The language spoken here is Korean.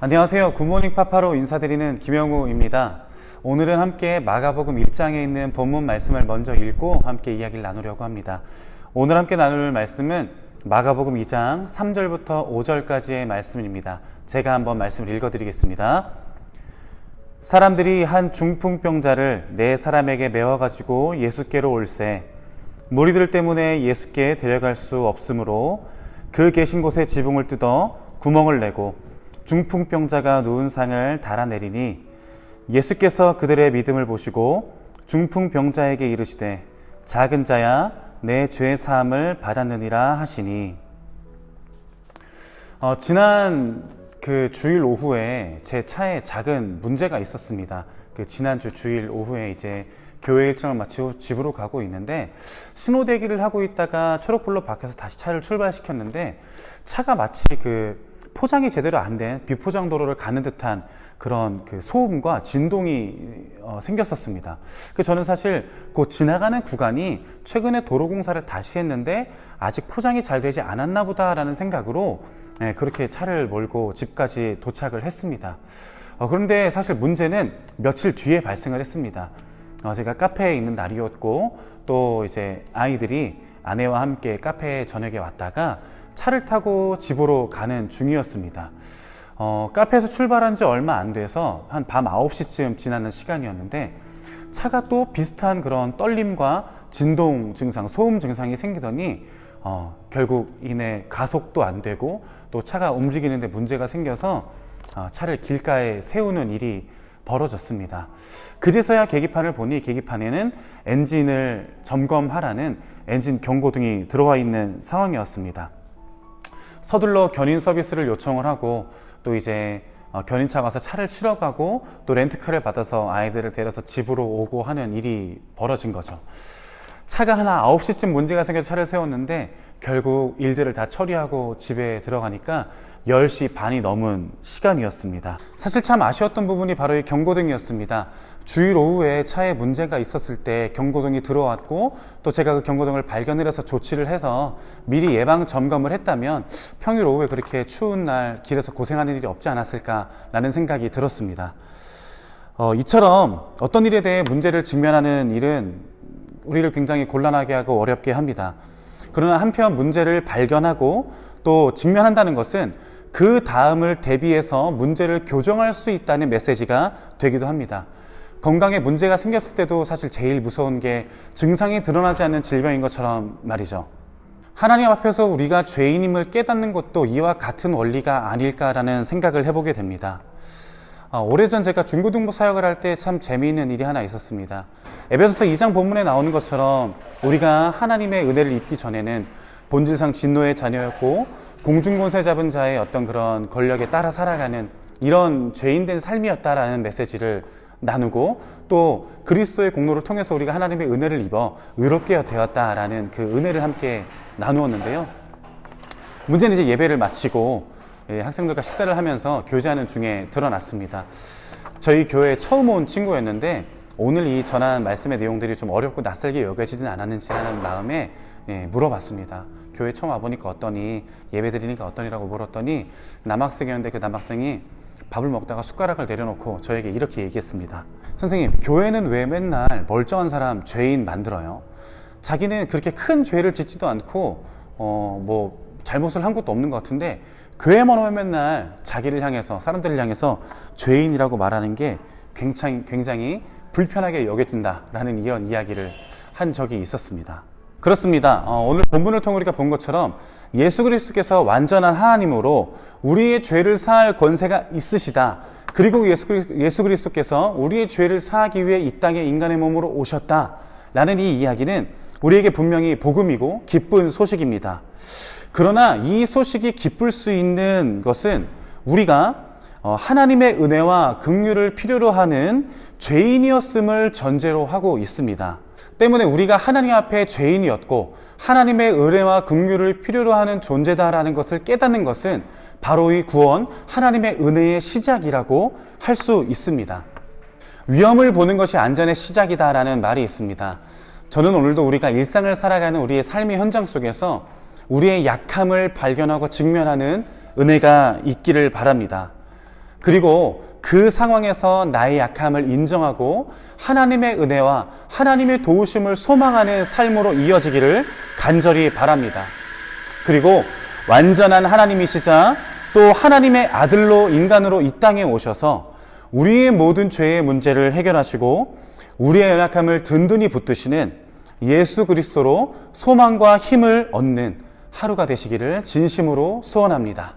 안녕하세요. 굿모닝 파파로 인사드리는 김영우입니다. 오늘은 함께 마가복음 1장에 있는 본문 말씀을 먼저 읽고 함께 이야기를 나누려고 합니다. 오늘 함께 나눌 말씀은 마가복음 2장 3절부터 5절까지의 말씀입니다. 제가 한번 말씀을 읽어드리겠습니다. 사람들이 한 중풍병자를 네 사람에게 메워가지고 예수께로 올세 무리들 때문에 예수께 데려갈 수 없으므로 그 계신 곳에 지붕을 뜯어 구멍을 내고 중풍병자가 누운 상을 달아내리니 예수께서 그들의 믿음을 보시고 중풍병자에게 이르시되 작은 자야 내 죄 사함을 받았느니라 하시니 어, 지난 그 주일 오후에 제 차에 작은 문제가 있었습니다. 그 지난주 주일 오후에 이제 교회 일정을 마치고 집으로 가고 있는데 신호 대기를 하고 있다가 초록불로 바뀌어서 다시 차를 출발시켰는데 차가 마치 그 포장이 제대로 안 된 비포장 도로를 가는 듯한 그런 그 소음과 진동이 어, 생겼었습니다. 그 저는 사실 곧 지나가는 구간이 최근에 도로 공사를 다시 했는데 아직 포장이 잘 되지 않았나 보다라는 생각으로 예, 그렇게 차를 몰고 집까지 도착을 했습니다. 어, 그런데 사실 문제는 며칠 뒤에 발생을 했습니다. 어, 제가 카페에 있는 날이었고 또 이제 아이들이 아내와 함께 카페에 저녁에 왔다가 차를 타고 집으로 가는 중이었습니다. 어, 카페에서 출발한 지 얼마 안 돼서 한 밤 9시쯤 지나는 시간이었는데 차가 또 비슷한 그런 떨림과 진동 증상, 소음 증상이 생기더니 어, 결국 이내 가속도 안 되고 또 차가 움직이는데 문제가 생겨서 어, 차를 길가에 세우는 일이 벌어졌습니다. 그제서야 계기판을 보니 계기판에는 엔진을 점검하라는 엔진 경고등이 들어와 있는 상황이었습니다. 서둘러 견인 서비스를 요청을 하고 또 이제 어, 견인차 가서 차를 실어가고 또 렌트카를 받아서 아이들을 데려서 집으로 오고 하는 일이 벌어진 거죠. 차가 하나 9시쯤 문제가 생겨서 차를 세웠는데 결국 일들을 다 처리하고 집에 들어가니까 10시 반이 넘은 시간이었습니다. 사실 참 아쉬웠던 부분이 바로 이 경고등이었습니다. 주일 오후에 차에 문제가 있었을 때 경고등이 들어왔고 또 제가 그 경고등을 발견을 해서 조치를 해서 미리 예방 점검을 했다면 평일 오후에 그렇게 추운 날 길에서 고생하는 일이 없지 않았을까라는 생각이 들었습니다. 어, 이처럼 어떤 일에 대해 문제를 직면하는 일은 우리를 굉장히 곤란하게 하고 어렵게 합니다. 그러나 한편 문제를 발견하고 또 직면한다는 것은 그 다음을 대비해서 문제를 교정할 수 있다는 메시지가 되기도 합니다. 건강에 문제가 생겼을 때도 사실 제일 무서운 게 증상이 드러나지 않는 질병인 것처럼 말이죠. 하나님 앞에서 우리가 죄인임을 깨닫는 것도 이와 같은 원리가 아닐까라는 생각을 해보게 됩니다. 아, 오래전 제가 중고등부 사역을 할 때 참 재미있는 일이 하나 있었습니다. 에베소서 2장 본문에 나오는 것처럼 우리가 하나님의 은혜를 입기 전에는 본질상 진노의 자녀였고 공중권세 잡은 자의 어떤 그런 권력에 따라 살아가는 이런 죄인된 삶이었다라는 메시지를 나누고 또 그리스도의 공로를 통해서 우리가 하나님의 은혜를 입어 의롭게 되었다라는 그 은혜를 함께 나누었는데요. 문제는 이제 예배를 마치고 예, 학생들과 식사를 하면서 교제하는 중에 드러났습니다. 저희 교회에 처음 온 친구였는데 오늘 이 전한 말씀의 내용들이 좀 어렵고 낯설게 여겨지진 않았는지라는 마음에 예, 물어봤습니다. 교회 처음 와보니까 어떠니 예배 드리니까 어떠니라고 물었더니 남학생이었는데 그 남학생이 밥을 먹다가 숟가락을 내려놓고 저에게 이렇게 얘기했습니다. 선생님, 교회는 왜 맨날 멀쩡한 사람 죄인 만들어요? 자기는 그렇게 큰 죄를 짓지도 않고 어, 뭐 잘못을 한 것도 없는 것 같은데 교회만 오면 맨날 자기를 향해서 사람들을 향해서 죄인이라고 말하는 게 굉장히 굉장히 불편하게 여겨진다라는 이런 이야기를 한 적이 있었습니다. 그렇습니다. 어, 오늘 본문을 통해 우리가 본 것처럼 예수 그리스도께서 완전한 하나님으로 우리의 죄를 사할 권세가 있으시다. 그리고 예수, 예수 그리스도께서 우리의 죄를 사하기 위해 이 땅에 인간의 몸으로 오셨다. 라는 이 이야기는 우리에게 분명히 복음이고 기쁜 소식입니다. 그러나 이 소식이 기쁠 수 있는 것은 우리가 어, 하나님의 은혜와 긍휼을 필요로 하는 죄인이었음을 전제로 하고 있습니다. 때문에 우리가 하나님 앞에 죄인이었고 하나님의 은혜와 긍휼을 필요로 하는 존재다라는 것을 깨닫는 것은 바로 이 구원 하나님의 은혜의 시작이라고 할 수 있습니다. 위험을 보는 것이 안전의 시작이다라는 말이 있습니다. 저는 오늘도 우리가 일상을 살아가는 우리의 삶의 현장 속에서 우리의 약함을 발견하고 직면하는 은혜가 있기를 바랍니다. 그리고 그 상황에서 나의 약함을 인정하고 하나님의 은혜와 하나님의 도우심을 소망하는 삶으로 이어지기를 간절히 바랍니다. 그리고 완전한 하나님이시자 또 하나님의 아들로 인간으로 이 땅에 오셔서 우리의 모든 죄의 문제를 해결하시고 우리의 연약함을 든든히 붙드시는 예수 그리스도로 소망과 힘을 얻는 하루가 되시기를 진심으로 소원합니다.